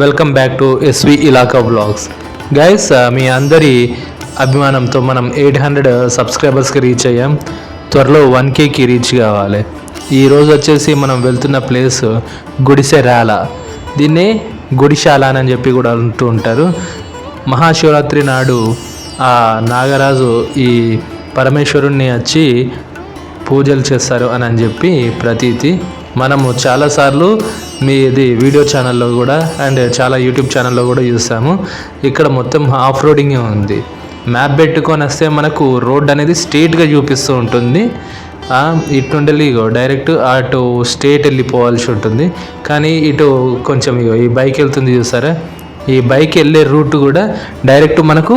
Welcome back to SV ఇలాకా blogs guys మీ అందరి అభిమానంతో మనం ఎయిట్ హండ్రెడ్ uh, సబ్స్క్రైబర్స్కి రీచ్ అయ్యాం. త్వరలో వన్ కేకి రీచ్ కావాలి. ఈరోజు వచ్చేసి మనం వెళ్తున్న ప్లేస్ uh, గుడిసె రాల దీన్ని గుడిశాల అని చెప్పి కూడా అంటూ ఉంటారు. మహాశివరాత్రి నాడు ఆ నాగరాజు ఈ పరమేశ్వరుణ్ణి వచ్చి పూజలు చేస్తారు అని అని చెప్పి ప్రతీతి. మనము చాలాసార్లు మీ ఇది వీడియో ఛానల్లో కూడా అండ్ చాలా యూట్యూబ్ ఛానల్లో కూడా చూసాము ఇక్కడ మొత్తం ఆఫ్ రోడింగ్ ఉంది. మ్యాప్ పెట్టుకొని వస్తే మనకు రోడ్ అనేది స్ట్రేట్గా చూపిస్తూ ఉంటుంది. ఇటుండలి ఇటు ఇగో డైరెక్ట్ అటు స్టేట్ వెళ్ళిపోవాల్సి ఉంటుంది. కానీ ఇటు కొంచెం ఇగో ఈ బైక్ వెళ్తుంది చూసారా? ఈ బైక్ వెళ్ళే రూట్ కూడా డైరెక్ట్ మనకు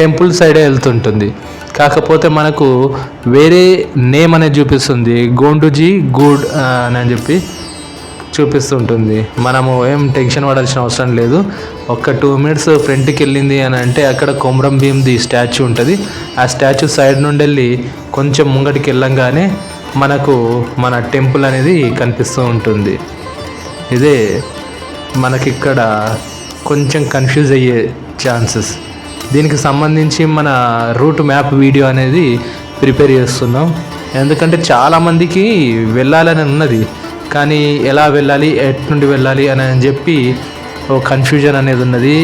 టెంపుల్ సైడే వెళ్తుంటుంది. కాకపోతే మనకు వేరే నేమ్ అనేది చూపిస్తుంది. గోండుజీ గూడ్ అని చెప్పి. చూపిస్తుంటుంది. మనము ఏం టెన్షన్ పడాల్సిన అవసరం లేదు. ఒక్క టూ మినిట్స్ ఫ్రంట్కి వెళ్ళింది అని అంటే అక్కడ కొమరం భీమ్ది స్టాచ్యూ ఉంటుంది. ఆ స్టాచ్యూ సైడ్ నుండి వెళ్ళి కొంచెం ముంగటికి వెళ్ళంగానే మనకు మన టెంపుల్ అనేది కనిపిస్తూ ఉంటుంది. ఇదే మనకిక్కడ కొంచెం కన్ఫ్యూజ్ అయ్యే ఛాన్సెస్ దీనికి సంబంధించి మన రూట్ మ్యాప్ వీడియో అనేది ప్రిపేర్ చేస్తున్నాం. ఎందుకంటే చాలామందికి వెళ్ళాలని ఉన్నది. కానీ ఎలా వెళ్ళాలి ఎటు నుండి వెళ్ళాలి అని అని చెప్పి ఓ కన్ఫ్యూజన్ అనేది ఉన్నది.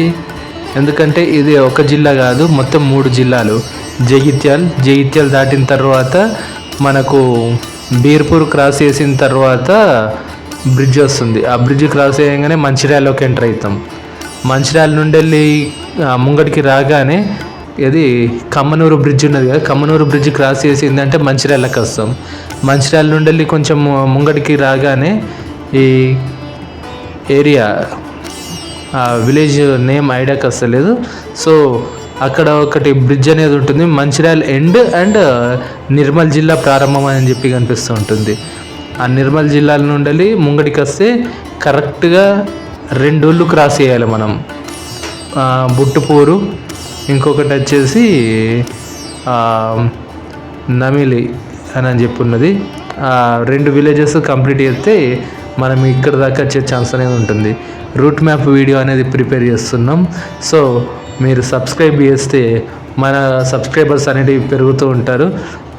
ఎందుకంటే ఇది ఒక జిల్లా కాదు మొత్తం మూడు జిల్లాలు. జగిత్యాల్ జగిత్యాల్ దాటిన తర్వాత మనకు బీర్పూర్ క్రాస్ చేసిన తర్వాత బ్రిడ్జ్ వస్తుంది. ఆ బ్రిడ్జ్ క్రాస్ చేయగానే మంచిర్యాలలోకి ఎంటర్ అవుతాం. మంచిర్యాల నుండి వెళ్ళి ముంగడికి ముంగటికి రాగానే ఇది కమ్మనూరు బ్రిడ్జ్ ఉన్నది కదా కమ్మనూరు బ్రిడ్జ్ క్రాస్ చేసిందంటే మంచిర్యాలకు వస్తాం మంచిర్యాల నుండి వెళ్ళి కొంచెం ముంగడికి రాగానే ఈ ఏరియా ఆ విలేజ్ నేమ్ ఐడియాకి వస్తలేదు సో అక్కడ ఒకటి బ్రిడ్జ్ అనేది ఉంటుంది మంచిర్యాల ఎండ్ అండ్ నిర్మల్ జిల్లా ప్రారంభం అని చెప్పి కనిపిస్తూ ఉంటుంది. ఆ నిర్మల్ జిల్లాల నుండి వెళ్ళి ముంగడికి వస్తే కరెక్ట్గా రెండు ఊళ్ళు క్రాస్ చేయాలి మనం. బుట్టుపూరు ఇంకొకటి వచ్చేసి నమిలి అని అని చెప్పి ఉన్నది రెండు విలేజెస్ కంప్లీట్ చేస్తే మనం ఇక్కడ దాకా వచ్చే ఛాన్స్ అనేది ఉంటుంది. రూట్ మ్యాప్ వీడియో అనేది ప్రిపేర్ చేస్తున్నాం. సో మీరు సబ్స్క్రైబ్ చేస్తే మన సబ్స్క్రైబర్స్ అనేటివి పెరుగుతూ ఉంటారు.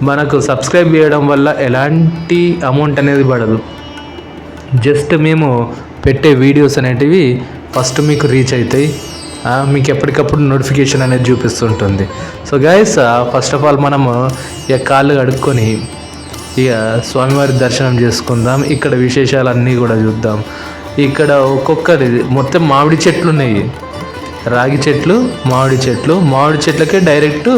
మనకు సబ్స్క్రైబ్ చేయడం వల్ల ఎలాంటి అమౌంట్ అనేది పడదు. జస్ట్ మేము పెట్టే వీడియోస్ అనేటివి ఫస్ట్ మీకు రీచ్ అవుతాయి. మీకు ఎప్పటికప్పుడు నోటిఫికేషన్ అనేది చూపిస్తుంటుంది. So guys first of all మనము ఇక కాళ్ళు కడుక్కొని ఇక స్వామివారి దర్శనం చేసుకుందాం. ఇక్కడ విశేషాలన్నీ కూడా చూద్దాం. ఇక్కడ ఒక్కొక్కటి మొత్తం మామిడి చెట్లు ఉన్నాయి. రాగి చెట్లు మామిడి చెట్లు. మామిడి చెట్లకే డైరెక్ట్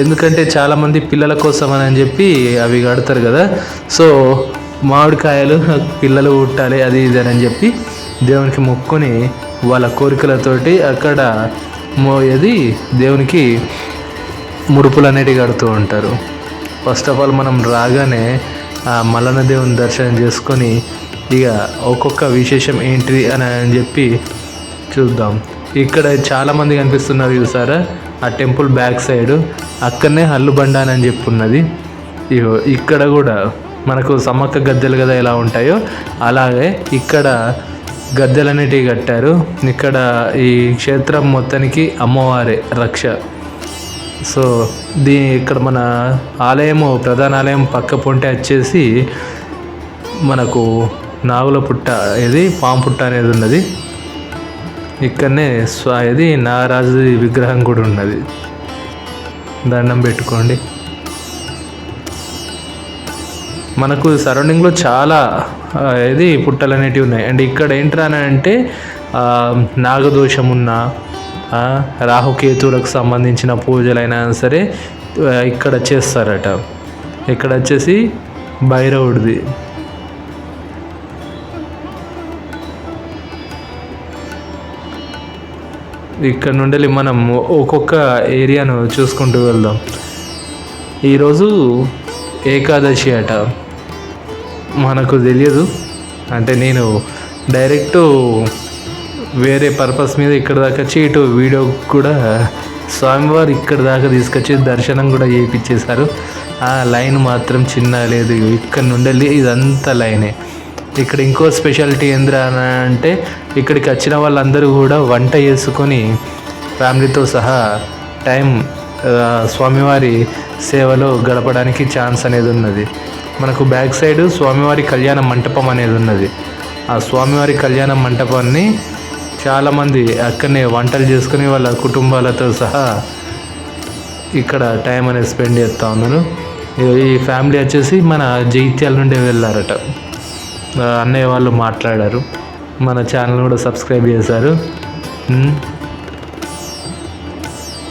ఎందుకంటే చాలామంది పిల్లల కోసం అని చెప్పి అవి కడతారు కదా. సో మామిడికాయలు పిల్లలు పుట్టాలి అది ఇది అని చెప్పి దేవునికి మొక్కుని వాళ్ళ కోరికలతోటి అక్కడ మోయది దేవునికి ముడుపులు అనేటివి కడుతూ ఉంటారు. ఫస్ట్ ఆఫ్ ఆల్ మనం రాగానే ఆ మల్లన్న దేవుని దర్శనం చేసుకొని ఇక ఒక్కొక్క విశేషం ఏంటిది అని అని చెప్పి చూద్దాం. ఇక్కడ చాలామంది కనిపిస్తున్నారు చూసారా? ఆ టెంపుల్ బ్యాక్ సైడ్. అక్కడనే హల్లుబండ అని చెప్పి ఉన్నది. ఇగో ఇక్కడ కూడా మనకు సమ్మక్క గద్దెలు కదా ఎలా ఉంటాయో అలాగే ఇక్కడ గద్దెలు కట్టారు. ఇక్కడ ఈ క్షేత్రం మొత్తానికి అమ్మవారే రక్ష. సో దీ ఇక్కడ మన ఆలయము ప్రధాన ఆలయం పక్క పొంటే వచ్చేసి మనకు నాగుల పుట్ట ఇది పాము పుట్ట అనేది ఉన్నది. ఇక్కడనే స్వా ఇది నాగరాజు విగ్రహం కూడా ఉన్నది. దండం పెట్టుకోండి. మనకు సరౌండింగ్లో చాలా ఇది పుట్టలు అనేటివి ఉన్నాయి. అండ్ ఇక్కడ ఏంట్రా అని అంటే నాగదోషం ఉన్న రాహుకేతువులకు సంబంధించిన పూజలైనా సరే ఇక్కడ చేస్తారట. ఇక్కడ వచ్చేసి భైరవుడిది. ఇక్కడ నుండి మనం ఒక్కొక్క ఏరియాను చూసుకుంటూ వెళ్దాం. ఈరోజు ఏకాదశి అట. మనకు తెలియదు. అంటే నేను డైరెక్ట్ వేరే పర్పస్ మీద ఇక్కడ దాకా వచ్చి ఇటు వీడియో కూడా స్వామివారు ఇక్కడ దాకా తీసుకొచ్చి దర్శనం కూడా చేయించేశారు. ఆ లైన్ మాత్రం చిన్న లేదు. ఇక్కడ నుండి ఇదంతా లైనే. ఇక్కడ ఇంకో స్పెషాలిటీ ఏంద్రా అని అంటే ఇక్కడికి వచ్చిన వాళ్ళందరూ కూడా వంట చేసుకొని ఫ్యామిలీతో సహా టైం స్వామివారి సేవలో గడపడానికి ఛాన్స్ అనేది ఉన్నది మనకు బ్యాక్ సైడ్ స్వామివారి కళ్యాణ మంటపం అనేది ఉన్నది ఆ స్వామివారి కళ్యాణ మంటపాన్ని చాలామంది అక్కడనే వంటలు చేసుకుని వాళ్ళ కుటుంబాలతో సహా ఇక్కడ టైం అనేది స్పెండ్ చేస్తూ ఉన్నారు ఈ- ఫ్యామిలీ వచ్చేసి మన జైత్యాల నుండి వెళ్ళారట. అన్నయ్య వాళ్ళు మాట్లాడారు. మన ఛానల్ కూడా సబ్స్క్రైబ్ చేశారు.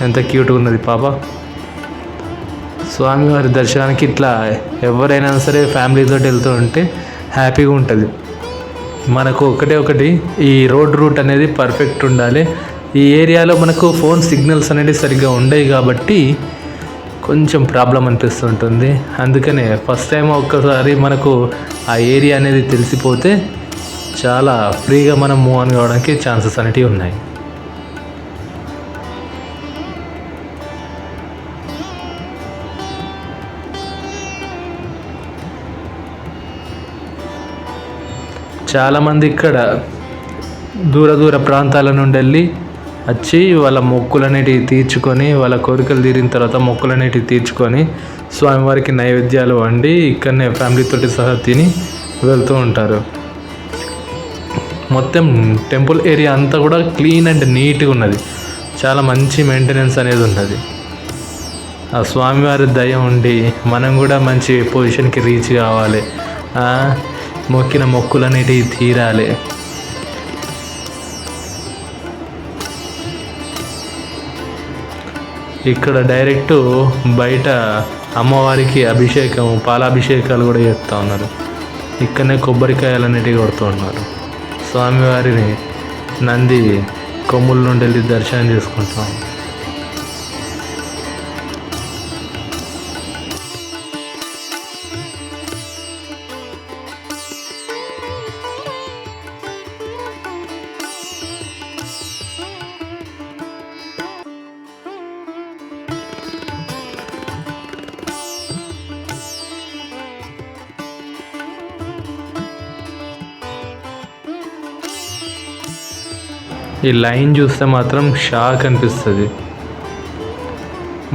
ఎంత క్యూట్గా ఉన్నది పాప. స్వామివారి దర్శనానికి ఇట్లా ఎవరైనా సరే ఫ్యామిలీతో వెళ్తూ ఉంటే హ్యాపీగా ఉంటుంది. మనకు ఒకటే ఒకటి ఈ రోడ్ రూట్ అనేది పర్ఫెక్ట్ ఉండాలి. ఈ ఏరియాలో మనకు ఫోన్ సిగ్నల్స్ అనేవి సరిగ్గా ఉండవు కాబట్టి కొంచెం ప్రాబ్లం అనిపిస్తుంటుంది. అందుకనే ఫస్ట్ టైం ఒక్కసారి మనకు ఆ ఏరియా అనేది తెలిసిపోతే చాలా ఫ్రీగా మనం మూవ్ ఆన్ కావడానికి ఛాన్సెస్ అనేటివి ఉన్నాయి. చాలామంది ఇక్కడ దూర దూర ప్రాంతాల నుండి వెళ్ళి వచ్చి వాళ్ళ మొక్కులనేటివి తీర్చుకొని వాళ్ళ కోరికలు తీరిన తర్వాత మొక్కులు అనేటివి తీర్చుకొని స్వామివారికి నైవేద్యాలు వండి ఇక్కడనే ఫ్యామిలీతోటి సహా తిని వెళ్తూ ఉంటారు. మొత్తం టెంపుల్ ఏరియా అంతా కూడా క్లీన్ అండ్ నీట్గా ఉన్నది. చాలా మంచి మెయింటెనెన్స్ అనేది ఉన్నది. ఆ స్వామివారి దయ ఉండి మనం కూడా మంచి పొజిషన్కి రీచ్ కావాలి. మొక్కిన మొక్కులు అనేటివి తీరాలి. ఇక్కడ డైరెక్ట్ బయట అమ్మవారికి అభిషేకం పాలాభిషేకాలు కూడా చేస్తూ ఉన్నారు. ఇక్కడనే కొబ్బరికాయలు అనేటివి కొడుతూ ఉన్నారు. స్వామివారిని నంది కొమ్ముల నుండి వెళ్ళి దర్శనం చేసుకుంటాం. ఈ లైన్ చూస్తే మాత్రం షాక్ అనిపిస్తుంది.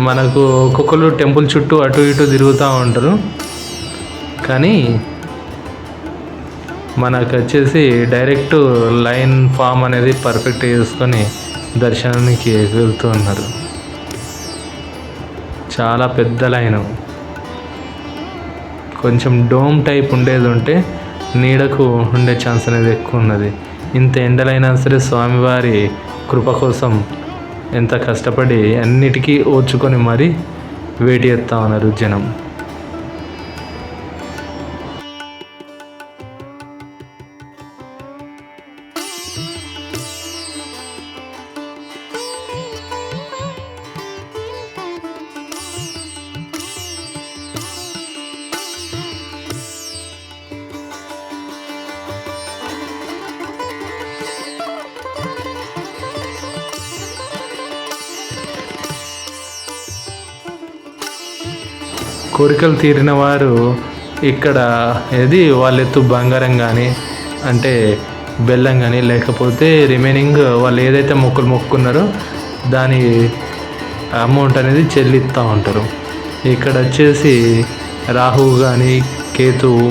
మనకు ఒక్కొక్కరు టెంపుల్ చుట్టూ అటు ఇటు తిరుగుతూ ఉంటారు. కానీ మనకు వచ్చేసి డైరెక్ట్ లైన్ ఫామ్ అనేది పర్ఫెక్ట్ చేసుకొని దర్శనానికి వెళ్తూ ఉన్నారు. చాలా పెద్ద లైను. కొంచెం డోమ్ టైప్ ఉండేది ఉంటే నీడకు ఉండే ఛాన్స్ అనేది ఎక్కువ ఉన్నది. ఇంత ఎండలైనా సరే స్వామివారి కృప కోసం ఎంత కష్టపడి అన్నిటికీ ఓర్చుకొని మరీ వేటి చేస్తూ ఉన్నారు జనం. కోరికలు తీరిన వారు ఇక్కడ ఏది వాళ్ళెత్తు బంగారం కానీ అంటే బెల్లం కానీ లేకపోతే రిమైనింగ్ వాళ్ళు ఏదైతే మొక్కులు మొక్కున్నారో దాని అమౌంట్ అనేది చెల్లిస్తూ ఉంటారు. ఇక్కడ వచ్చేసి రాహువు కానీ కేతువు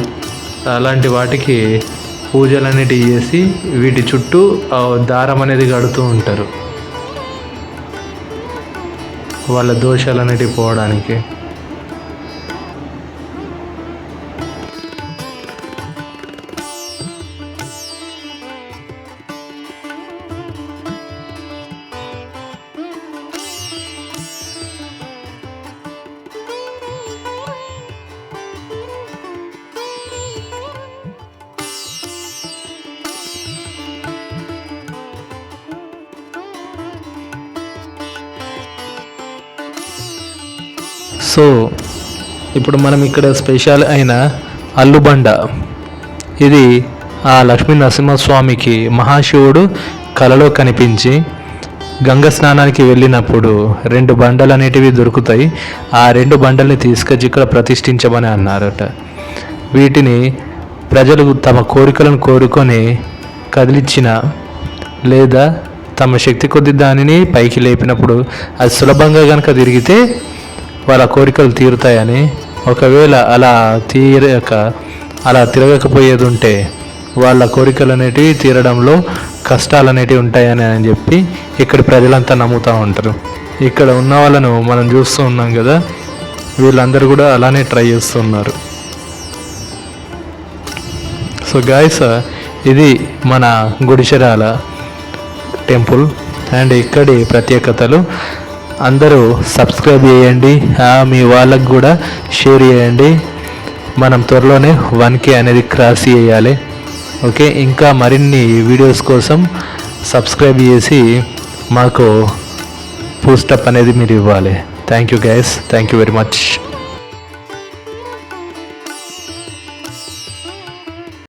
అలాంటి వాటికి పూజలు అనేటివి చేసి వీటి చుట్టూ ఆ దారం అనేది కడుతూ ఉంటారు. వాళ్ళ దోషాలు అనేటివి పోవడానికి. సో ఇప్పుడు మనం ఇక్కడ స్పెషల్ అయిన అల్లుబండ. ఇది ఆ లక్ష్మీ నరసింహస్వామికి మహాశివుడు కలలో కనిపించి గంగ స్నానానికి వెళ్ళినప్పుడు రెండు బండలు అనేటివి దొరుకుతాయి. ఆ రెండు బండల్ని తీసుకొచ్చి ఇక్కడ ప్రతిష్ఠించమని అన్నారట. వీటిని ప్రజలు తమ కోరికలను కోరుకొని కదిలిచ్చిన లేదా తమ శక్తి కొద్ది దానిని పైకి లేపినప్పుడు అది సులభంగా కనుక తిరిగితే వాళ్ళ కోరికలు తీరుతాయని ఒకవేళ అలా తీరక అలా తిరగకపోయేది ఉంటే వాళ్ళ కోరికలు అనేటివి తీరడంలో కష్టాలు అనేటివి ఉంటాయని అని చెప్పి ఇక్కడ ప్రజలంతా నమ్ముతూ ఉంటారు. ఇక్కడ ఉన్న వాళ్ళను మనం చూస్తూ ఉన్నాం కదా వీళ్ళందరూ కూడా అలానే ట్రై చేస్తున్నారు సో గాయస్ ఇది మన గుడిచెరాల టెంపుల్ అండ్ ఇక్కడి ప్రత్యేకతలు. అందరూ సబ్స్క్రైబ్ చేయండి. మీ వాళ్ళకు కూడా షేర్ చేయండి. మనం త్వరలోనే వన్ కే అనేది క్రాస్ చేయాలి. ఓకే ఇంకా మరిన్ని వీడియోస్ కోసం సబ్స్క్రైబ్ చేసి మాకు పూస్టప్ అనేది మీరు ఇవ్వాలి. Thank you guys thank you very much